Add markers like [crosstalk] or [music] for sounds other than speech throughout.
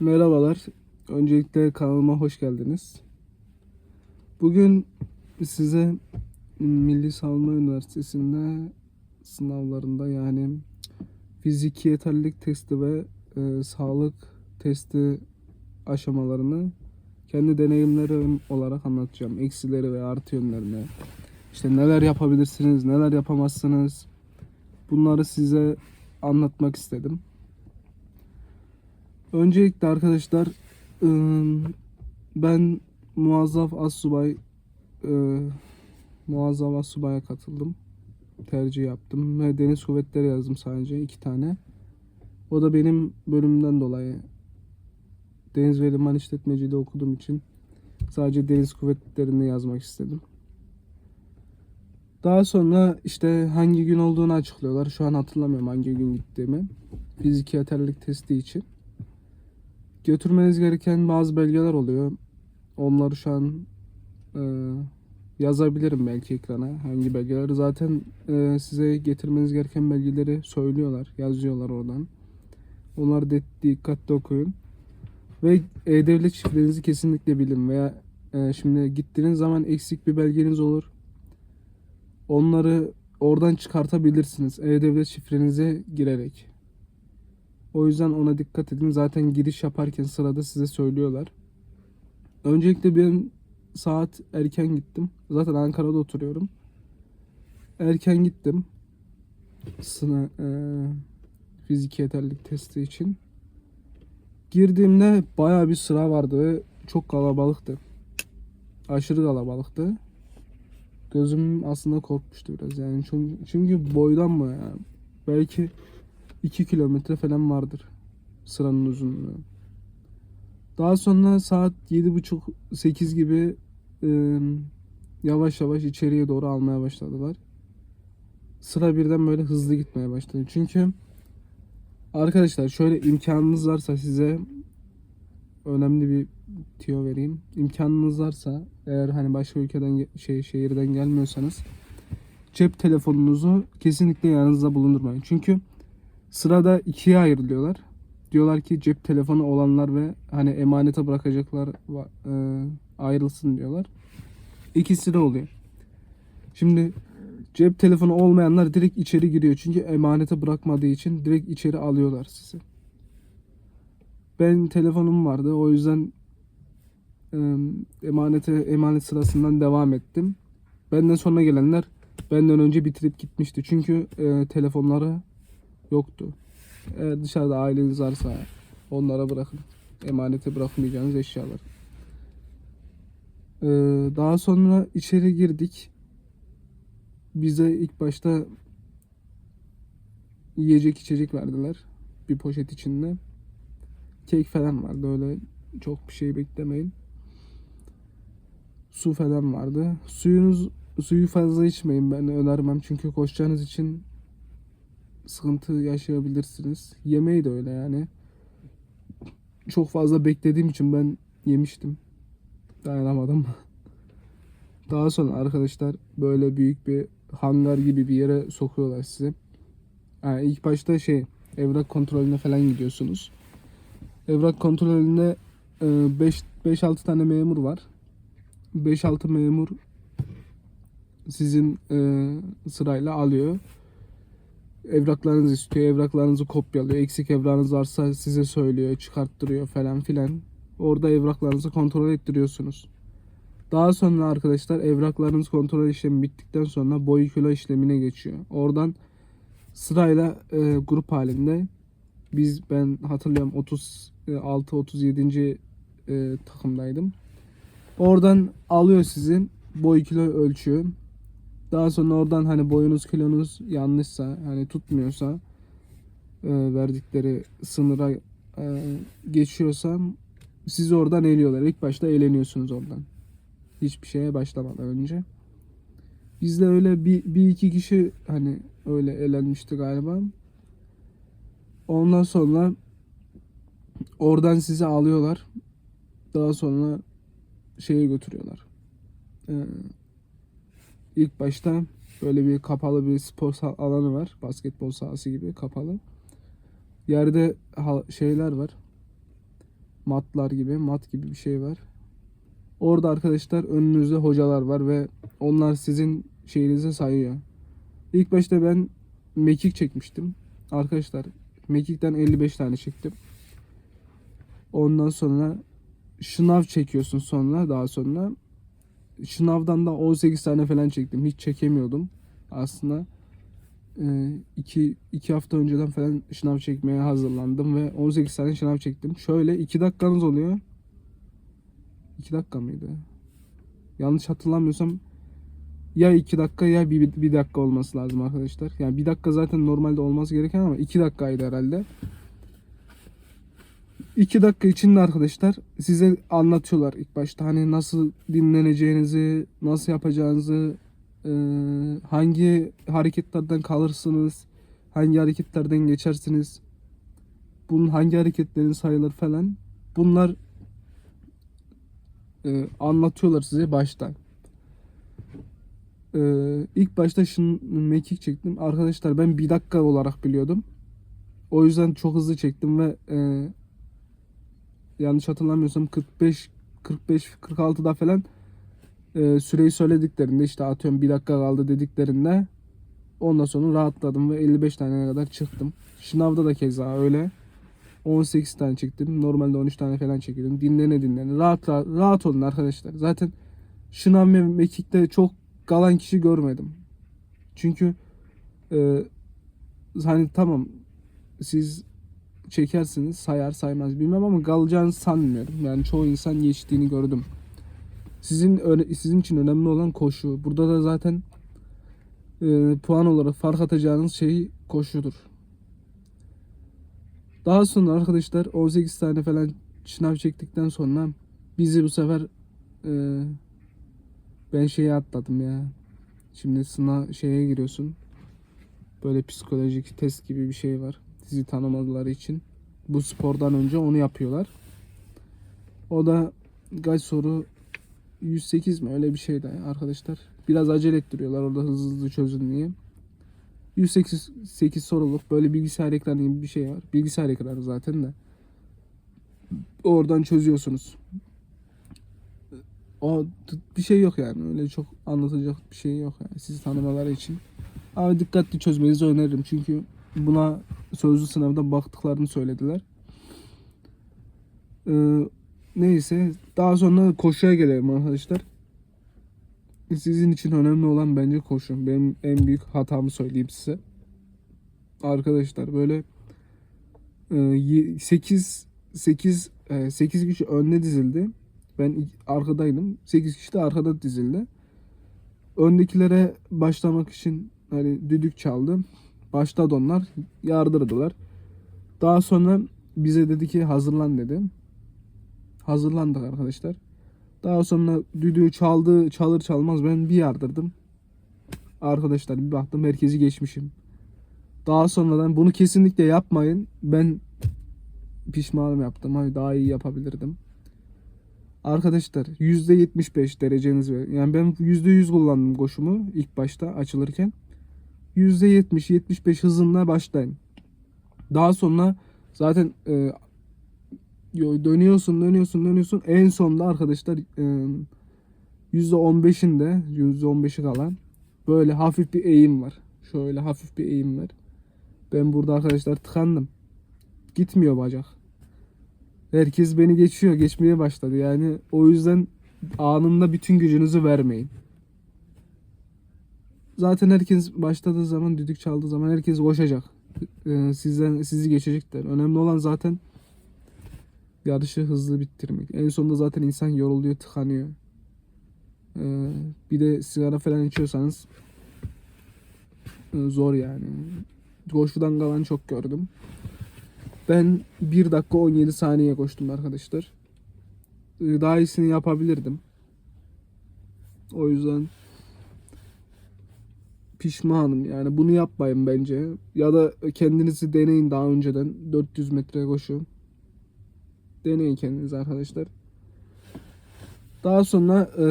Merhabalar. Öncelikle kanalıma hoş geldiniz. Bugün size Milli Savunma Üniversitesi'nde sınavlarında yani fiziki yeterlilik testi ve e, sağlık testi aşamalarını kendi deneyimlerim olarak anlatacağım. Eksileri ve artı yönlerini. İşte neler yapabilirsiniz, neler yapamazsınız. Bunları size anlatmak istedim. Öncelikle arkadaşlar ıı, ben muazzaf assubay ıı, muazzaf assubaya katıldım. Tercih yaptım ve deniz kuvvetleri yazdım sadece iki tane. O da benim bölümümden dolayı deniz ve liman işletmeciliği okuduğum için sadece deniz kuvvetlerini yazmak istedim. Daha sonra işte hangi gün olduğunu açıklıyorlar. Şu an hatırlamıyorum hangi gün gittiğimi. Fiziki yeterlilik testi için. Götürmeniz gereken bazı belgeler oluyor. Onları şu an e, yazabilirim belki ekrana. Hangi belgeler. Zaten e, size getirmeniz gereken belgeleri söylüyorlar. Yazıyorlar oradan. Onları da dikkatli okuyun. Ve E-Devlet şifrenizi kesinlikle bilin. Veya e, şimdi gittiğiniz zaman eksik bir belgeniz olur. Onları oradan çıkartabilirsiniz. E-Devlet şifrenize girerek. O yüzden ona dikkat edin. Zaten giriş yaparken sırada size söylüyorlar. Öncelikle ben saat erken gittim. Zaten Ankara'da oturuyorum. Erken gittim. Sınav, e, fiziki yeterlilik testi için. Girdiğimde bayağı bir sıra vardı ve çok kalabalıktı. Aşırı kalabalıktı. Gözüm aslında korkmuştu biraz yani çünkü boydan mı yani belki 2 kilometre falan vardır sıranın uzunluğu. Daha sonra saat 7.30-8 gibi e, yavaş yavaş içeriye doğru almaya başladılar. Sıra birden böyle hızlı gitmeye başladı. Çünkü arkadaşlar şöyle imkanınız varsa size önemli bir tüyo vereyim. İmkanınız varsa eğer hani başka ülkeden şey şehirden gelmiyorsanız cep telefonunuzu kesinlikle yanınızda bulundurmayın. Çünkü sırada ikiye ayrılıyorlar. Diyorlar ki cep telefonu olanlar ve hani emanete bırakacaklar e, ayrılsın diyorlar. İkisi de oluyor. Şimdi cep telefonu olmayanlar direkt içeri giriyor. Çünkü emanete bırakmadığı için direkt içeri alıyorlar sizi. Ben telefonum vardı. O yüzden e, emanete emanet sırasından devam ettim. Benden sonra gelenler benden önce bitirip gitmişti. Çünkü e, telefonları yoktu. Eğer dışarıda aileniz varsa onlara bırakın. Emanete bırakmayacağınız eşyalar. Ee, daha sonra içeri girdik. Bize ilk başta yiyecek içecek verdiler. Bir poşet içinde. Kek falan vardı öyle çok bir şey beklemeyin. Su falan vardı. Suyunuz suyu fazla içmeyin ben önermem çünkü koşacağınız için sıkıntı yaşayabilirsiniz. Yemeği de öyle yani. Çok fazla beklediğim için ben yemiştim. Dayanamadım. [laughs] Daha sonra arkadaşlar böyle büyük bir hangar gibi bir yere sokuyorlar sizi. Yani ilk başta şey evrak kontrolüne falan gidiyorsunuz. Evrak kontrolünde 5-6 tane memur var. 5-6 memur sizin e, sırayla alıyor evraklarınızı istiyor. Evraklarınızı kopyalıyor. Eksik evrağınız varsa size söylüyor, çıkarttırıyor falan filan. Orada evraklarınızı kontrol ettiriyorsunuz. Daha sonra arkadaşlar evraklarınız kontrol işlemi bittikten sonra boy kilo işlemine geçiyor. Oradan sırayla e, grup halinde biz ben hatırlıyorum 36 37. E, takımdaydım. Oradan alıyor sizi boy kilo ölçüyor. Daha sonra oradan hani boyunuz kilonuz yanlışsa hani tutmuyorsa e, verdikleri sınıra e, geçiyorsa sizi oradan eliyorlar. İlk başta eğleniyorsunuz oradan. Hiçbir şeye başlamadan önce. Bizde öyle bir, bir iki kişi hani öyle elenmişti galiba. Ondan sonra oradan sizi alıyorlar. Daha sonra şeye götürüyorlar. Ee, ilk başta böyle bir kapalı bir spor alanı var. Basketbol sahası gibi kapalı. Yerde şeyler var. matlar gibi, mat gibi bir şey var. Orada arkadaşlar önünüzde hocalar var ve onlar sizin şeyinizi sayıyor. İlk başta ben mekik çekmiştim. Arkadaşlar mekikten 55 tane çektim. Ondan sonra şınav çekiyorsun sonra daha sonra. Şınavdan da 18 tane falan çektim. Hiç çekemiyordum aslında. 2 2 hafta önceden falan şınav çekmeye hazırlandım ve 18 tane şınav çektim. Şöyle 2 dakikanız oluyor. 2 dakika mıydı? Yanlış hatırlamıyorsam ya 2 dakika ya 1 bir, bir dakika olması lazım arkadaşlar. Yani 1 dakika zaten normalde olması gereken ama 2 dakikaydı herhalde. 2 dakika içinde arkadaşlar size anlatıyorlar ilk başta hani nasıl dinleneceğinizi, nasıl yapacağınızı, e, hangi hareketlerden kalırsınız, hangi hareketlerden geçersiniz, bunun hangi hareketlerin sayılır falan. Bunlar e, anlatıyorlar size başta. E, ilk başta şunu mekik çektim. Arkadaşlar ben bir dakika olarak biliyordum. O yüzden çok hızlı çektim ve yanlış hatırlamıyorsam 45 45 46'da falan e, süreyi söylediklerinde işte atıyorum bir dakika kaldı dediklerinde ondan sonra rahatladım ve 55 tane kadar çıktım. Şınavda da keza öyle. 18 tane çektim. Normalde 13 tane falan çekiyordum. Dinlene dinlene. Rahat rahat, rahat olun arkadaşlar. Zaten şınav ve mekikte çok kalan kişi görmedim. Çünkü e, hani tamam siz çekersiniz sayar saymaz bilmem ama kalacağını sanmıyorum. Yani çoğu insan geçtiğini gördüm. Sizin sizin için önemli olan koşu. Burada da zaten e, puan olarak fark atacağınız şey koşudur. Daha sonra arkadaşlar 18 tane falan şınav çektikten sonra bizi bu sefer e, ben şeye atladım ya. Şimdi sınav şeye giriyorsun. Böyle psikolojik test gibi bir şey var. Sizi tanımadıları için. Bu spordan önce onu yapıyorlar. O da kaç soru 108 mi öyle bir şeydi arkadaşlar. Biraz acele ettiriyorlar orada hızlı hızlı çözün diye. 108 8 soruluk böyle bilgisayar ekranı gibi bir şey var. Bilgisayar ekranı zaten de. Oradan çözüyorsunuz. O bir şey yok yani. Öyle çok anlatacak bir şey yok yani. Sizi tanımaları için. Ama dikkatli çözmenizi öneririm. Çünkü buna sözlü sınavda baktıklarını söylediler. Ee, neyse. Daha sonra koşuya gelelim arkadaşlar. Sizin için önemli olan bence koşu. Benim en büyük hatamı söyleyeyim size. Arkadaşlar böyle 8 8 8 kişi önde dizildi. Ben arkadaydım. 8 kişi de arkada dizildi. Öndekilere başlamak için hani düdük çaldı. Başladı onlar. Yardırdılar. Daha sonra bize dedi ki hazırlan dedi. Hazırlandık arkadaşlar. Daha sonra düdüğü çaldı, çalır çalmaz ben bir yardırdım. Arkadaşlar bir baktım herkesi geçmişim. Daha sonradan bunu kesinlikle yapmayın. Ben pişmanım yaptım. Hani daha iyi yapabilirdim. Arkadaşlar %75 dereceniz ver. Yani ben %100 kullandım koşumu ilk başta açılırken. %70-75 hızında başlayın. Daha sonra zaten e, yo- dönüyorsun dönüyorsun dönüyorsun. En sonda arkadaşlar e, %15'inde %15'i kalan böyle hafif bir eğim var. Şöyle hafif bir eğim var. Ben burada arkadaşlar tıkandım. Gitmiyor bacak. Herkes beni geçiyor. Geçmeye başladı. Yani o yüzden anında bütün gücünüzü vermeyin. Zaten herkes başladığı zaman düdük çaldığı zaman herkes koşacak. Ee, sizden sizi geçecekler. Önemli olan zaten yarışı hızlı bitirmek. En sonunda zaten insan yoruluyor, tıkanıyor. Ee, bir de sigara falan içiyorsanız e, zor yani. Koşudan kalan çok gördüm. Ben 1 dakika 17 saniye koştum arkadaşlar. Ee, Daha iyisini yapabilirdim. O yüzden pişmanım yani bunu yapmayın bence. Ya da kendinizi deneyin daha önceden 400 metre koşu. Deneyin kendiniz arkadaşlar. Daha sonra e,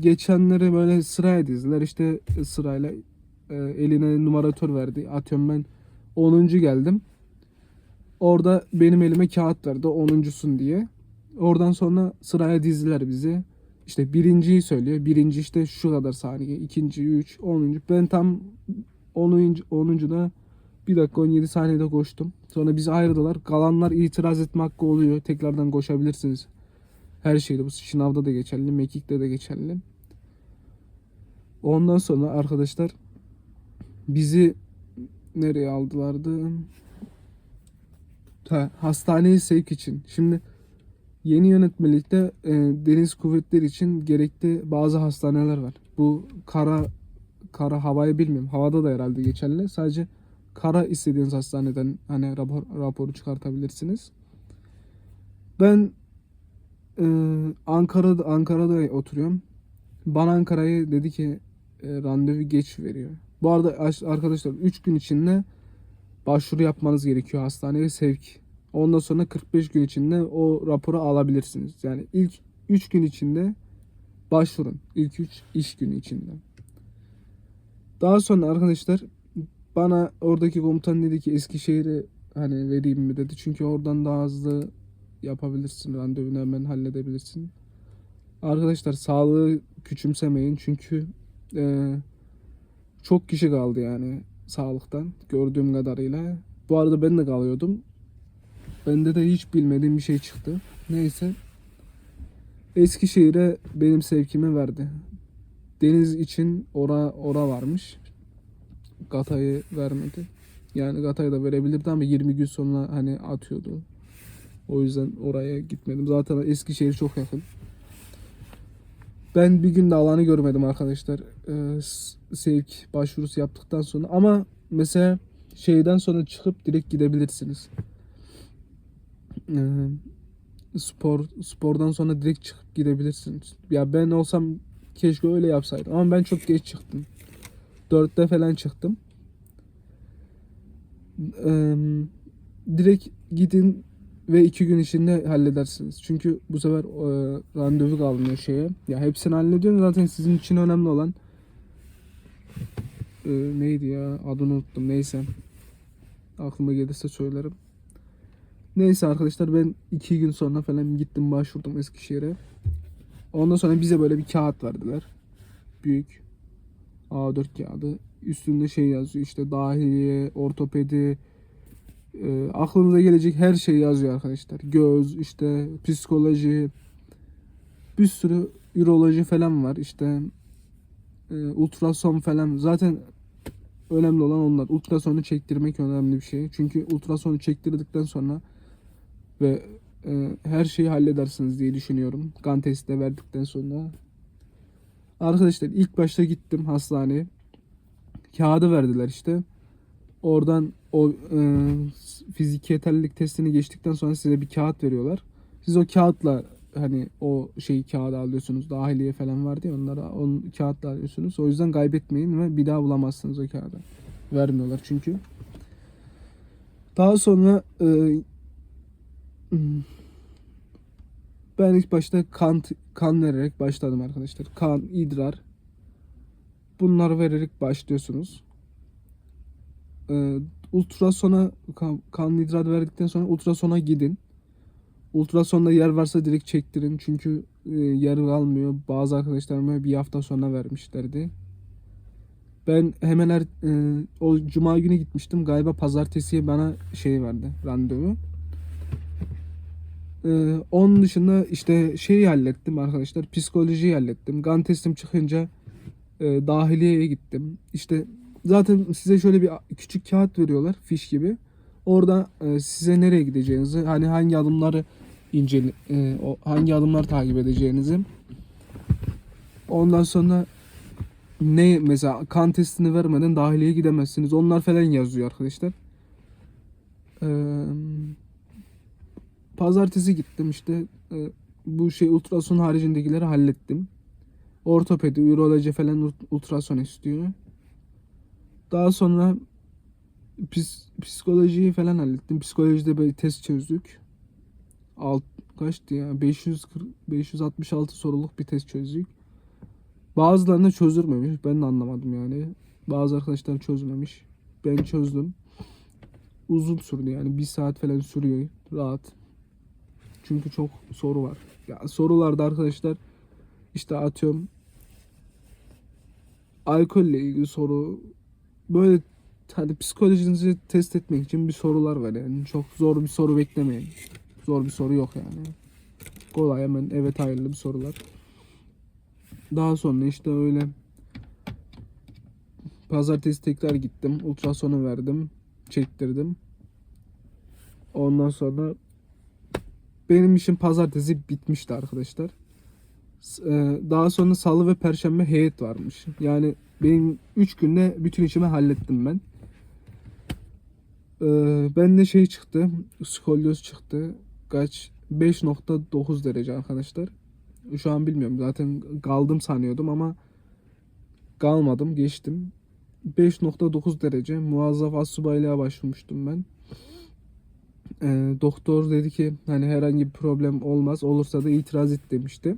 geçenleri böyle sıraya dizdiler. İşte sırayla e, eline numaratör verdi. Atıyorum ben 10. geldim. Orada benim elime kağıt verdi 10.sun diye. Oradan sonra sıraya dizdiler bizi. İşte birinciyi söylüyor. Birinci işte şu kadar saniye. ikinci 3, 10. Ben tam 10. 10. da 1 dakika 17 saniyede koştum. Sonra bizi ayırdılar. Kalanlar itiraz etme hakkı oluyor. Tekrardan koşabilirsiniz. Her şeyde bu sınavda da geçerli. Mekik'te de geçerli. Ondan sonra arkadaşlar bizi nereye aldılardı? Ha, hastaneye sevk için. Şimdi yeni yönetmelikte e, deniz kuvvetleri için gerekli bazı hastaneler var. Bu kara kara havayı bilmiyorum. Havada da herhalde geçerli. Sadece kara istediğiniz hastaneden hani rapor, raporu çıkartabilirsiniz. Ben e, Ankara'da Ankara'da oturuyorum. Bana Ankara'yı dedi ki e, randevu geç veriyor. Bu arada aş- arkadaşlar 3 gün içinde başvuru yapmanız gerekiyor hastaneye sevk. Ondan sonra 45 gün içinde o raporu alabilirsiniz. Yani ilk 3 gün içinde başvurun. İlk 3 iş günü içinde. Daha sonra arkadaşlar bana oradaki komutan dedi ki Eskişehir'e hani vereyim mi dedi. Çünkü oradan daha hızlı yapabilirsin. Randevunu hemen halledebilirsin. Arkadaşlar sağlığı küçümsemeyin. Çünkü e, çok kişi kaldı yani sağlıktan gördüğüm kadarıyla. Bu arada ben de kalıyordum. Bende de hiç bilmediğim bir şey çıktı. Neyse. Eskişehir'e benim sevkimi verdi. Deniz için ora ora varmış. Gatay'ı vermedi. Yani Gatay'ı da verebilirdi ama 20 gün sonra hani atıyordu. O yüzden oraya gitmedim. Zaten Eskişehir çok yakın. Ben bir günde alanı görmedim arkadaşlar. Ee, sevk başvurusu yaptıktan sonra. Ama mesela şeyden sonra çıkıp direkt gidebilirsiniz. Spor spordan sonra direkt çıkıp gidebilirsiniz. Ya ben olsam keşke öyle yapsaydım. Ama ben çok geç çıktım. Dörtte falan çıktım. Ee, direkt gidin ve iki gün içinde halledersiniz. Çünkü bu sefer e, randevu kalmıyor şeye. Ya hepsini hallediyorum zaten sizin için önemli olan e, neydi ya adını unuttum neyse. Aklıma gelirse söylerim. Neyse arkadaşlar ben iki gün sonra falan gittim başvurdum Eskişehir'e. Ondan sonra bize böyle bir kağıt verdiler. Büyük. A4 kağıdı. Üstünde şey yazıyor işte dahiliye, ortopedi, e, aklınıza gelecek her şey yazıyor arkadaşlar. Göz, işte psikoloji, bir sürü üroloji falan var. İşte e, ultrason falan. Zaten önemli olan onlar. Ultrasonu çektirmek önemli bir şey. Çünkü ultrasonu çektirdikten sonra ve e, her şeyi halledersiniz diye düşünüyorum. Kan testi verdikten sonra. Arkadaşlar ilk başta gittim hastaneye. Kağıdı verdiler işte. Oradan o e, fiziki yeterlilik testini geçtikten sonra size bir kağıt veriyorlar. Siz o kağıtla hani o şeyi kağıda alıyorsunuz. Dahiliye falan vardı ya onlara onun kağıtla alıyorsunuz. O yüzden kaybetmeyin ve bir daha bulamazsınız o kağıdı. Vermiyorlar çünkü. Daha sonra e, ben ilk başta kan kan vererek başladım arkadaşlar. Kan, idrar bunları vererek başlıyorsunuz. Ee, ultrasona kan, kan idrar verdikten sonra ultrasona gidin. Ultrasonda yer varsa direkt çektirin. Çünkü e, yer kalmıyor. Bazı arkadaşlarıma bir hafta sonra vermişlerdi. Ben hemen her, e, o cuma günü gitmiştim. Galiba pazartesiye bana şey verdi. Randevu. Ee, onun dışında işte şeyi hallettim arkadaşlar. Psikolojiyi hallettim. Gan testim çıkınca e, dahiliyeye gittim. İşte zaten size şöyle bir küçük kağıt veriyorlar fiş gibi. Orada e, size nereye gideceğinizi, hani hangi adımları incele, e, o hangi adımları takip edeceğinizi. Ondan sonra ne mesela kan testini vermeden dahiliye gidemezsiniz. Onlar falan yazıyor arkadaşlar. Eee Pazartesi gittim işte e, bu şey ultrason haricindekileri hallettim. Ortopedi, üroloji falan ult- ultrason istiyor. Daha sonra pis, psikolojiyi falan hallettim. Psikolojide böyle test çözdük. Alt, kaçtı ya? 540, 566 soruluk bir test çözdük. Bazılarını çözülmemiş. Ben de anlamadım yani. Bazı arkadaşlar çözmemiş. Ben çözdüm. uzun sürdü yani bir saat falan sürüyor rahat. Çünkü çok soru var. Ya sorularda arkadaşlar işte atıyorum alkolle ilgili soru böyle hani psikolojinizi test etmek için bir sorular var yani çok zor bir soru beklemeyin. Zor bir soru yok yani. Kolay hemen evet hayırlı bir sorular. Daha sonra işte öyle pazartesi tekrar gittim. Ultrasonu verdim. Çektirdim. Ondan sonra benim işim pazartesi bitmişti arkadaşlar. E, Daha sonra salı ve perşembe heyet varmış. Yani benim 3 günde bütün işimi hallettim ben. Ee, Ben de şey çıktı. Skolyoz çıktı. Kaç? 5.9 derece arkadaşlar. Şu an bilmiyorum. Zaten kaldım sanıyordum ama kalmadım. Geçtim. 5.9 derece muazzaf astsubaylığa başvurmuştum ben. Ee, doktor dedi ki hani herhangi bir problem olmaz. Olursa da itiraz et demişti.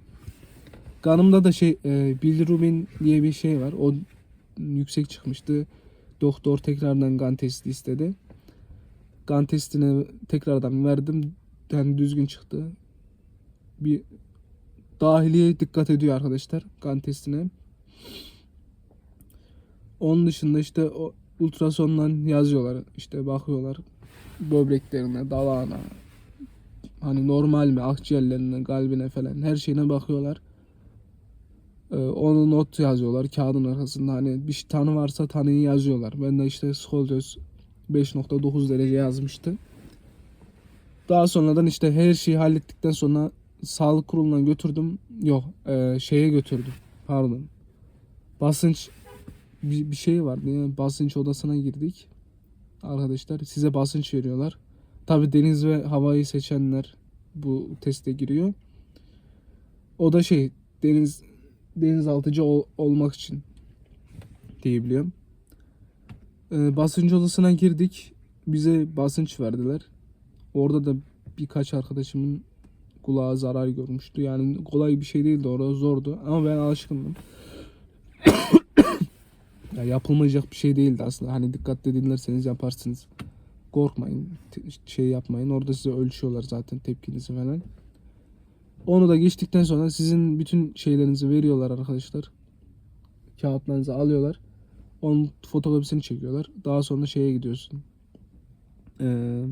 Kanımda da şey e, bilirubin diye bir şey var. O yüksek çıkmıştı. Doktor tekrardan kan testi istedi. Kan testine tekrardan verdim. Yani düzgün çıktı. Bir dahiliye dikkat ediyor arkadaşlar kan testine. Onun dışında işte o ultrasondan yazıyorlar. işte bakıyorlar böbreklerine, dalağına. Hani normal mi, akciğerlerine, kalbine falan her şeyine bakıyorlar. Ee, onu not yazıyorlar kağıdın arkasında. Hani bir şey- tanı varsa tanıyı yazıyorlar. Ben de işte skolyoz 5.9 derece yazmıştı. Daha sonradan işte her şeyi hallettikten sonra sağlık kuruluna götürdüm. Yok, e, şeye götürdüm. Pardon. Basınç bir, bir şey vardı. Yani basınç odasına girdik. Arkadaşlar size basınç veriyorlar. Tabi deniz ve havayı seçenler bu teste giriyor. O da şey deniz denizaltıcı ol- olmak için diyebiliyorum. Ee, basınç odasına girdik. Bize basınç verdiler. Orada da birkaç arkadaşımın kulağı zarar görmüştü. Yani kolay bir şey değildi orada zordu ama ben alışkındım. Ya yapılmayacak bir şey değildi aslında. Hani dikkatli dinlerseniz yaparsınız. Korkmayın. Şey yapmayın. Orada size ölçüyorlar zaten tepkinizi falan. Onu da geçtikten sonra sizin bütün şeylerinizi veriyorlar arkadaşlar. Kağıtlarınızı alıyorlar. Onun fotokopisini çekiyorlar. Daha sonra şeye gidiyorsun. Ee,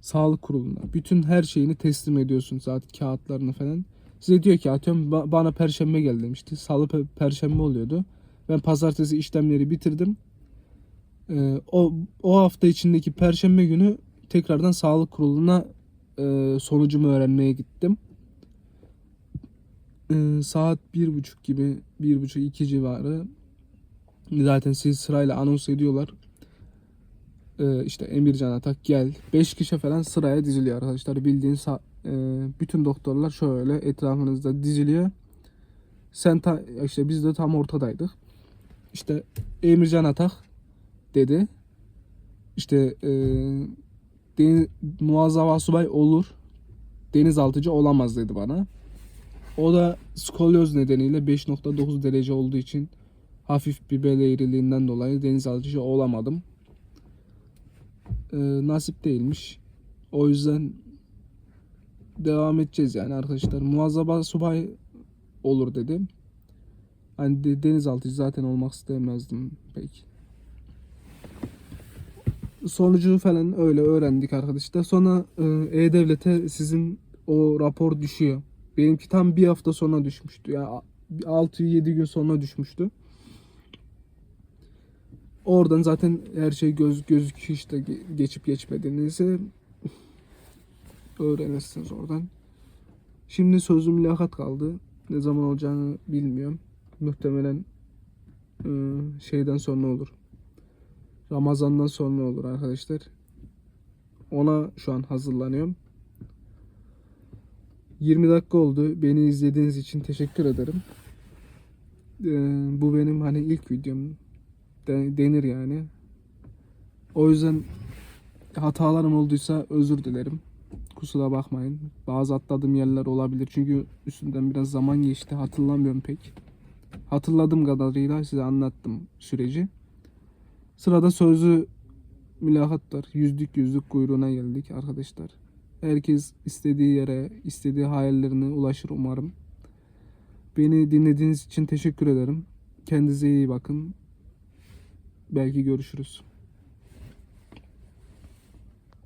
sağlık kuruluna. Bütün her şeyini teslim ediyorsun zaten kağıtlarını falan. Size diyor ki atıyorum ba- bana perşembe gel demişti. Salı pe- perşembe oluyordu. Ben pazartesi işlemleri bitirdim. Ee, o o hafta içindeki perşembe günü tekrardan sağlık kuruluna e, sonucumu öğrenmeye gittim. E, saat bir buçuk gibi, bir buçuk iki civarı. Zaten siz sırayla anons ediyorlar. E, işte Emircan Atak gel. Beş kişi falan sıraya diziliyor arkadaşlar. Bildiğin e, bütün doktorlar şöyle etrafınızda diziliyor. Sen ta- işte biz de tam ortadaydık. İşte Emircan Atak dedi. İşte e, deniz, muazzam asubay olur. Denizaltıcı olamaz dedi bana. O da skolyoz nedeniyle 5.9 derece olduğu için hafif bir bel eğriliğinden dolayı denizaltıcı olamadım. Ee, nasip değilmiş. O yüzden devam edeceğiz yani arkadaşlar. Muazzaba subay olur dedim. Hani de- denizaltıcı zaten olmak istemezdim pek sonucu falan öyle öğrendik arkadaşlar. Sonra e, E-Devlet'e sizin o rapor düşüyor. Benimki tam bir hafta sonra düşmüştü. Yani 6-7 gün sonra düşmüştü. Oradan zaten her şey göz gözüküyor işte ge- geçip geçmediğinizi öğrenirsiniz oradan. Şimdi sözlü mülakat kaldı. Ne zaman olacağını bilmiyorum. Muhtemelen e, şeyden sonra olur. Ramazan'dan sonra olur arkadaşlar. Ona şu an hazırlanıyorum. 20 dakika oldu. Beni izlediğiniz için teşekkür ederim. Ee, bu benim hani ilk videom de- denir yani. O yüzden hatalarım olduysa özür dilerim. Kusura bakmayın. Bazı atladığım yerler olabilir. Çünkü üstünden biraz zaman geçti. Hatırlamıyorum pek. Hatırladığım kadarıyla size anlattım süreci. Sırada sözlü mülakat var. Yüzlük yüzlük kuyruğuna geldik arkadaşlar. Herkes istediği yere, istediği hayallerine ulaşır umarım. Beni dinlediğiniz için teşekkür ederim. Kendinize iyi bakın. Belki görüşürüz.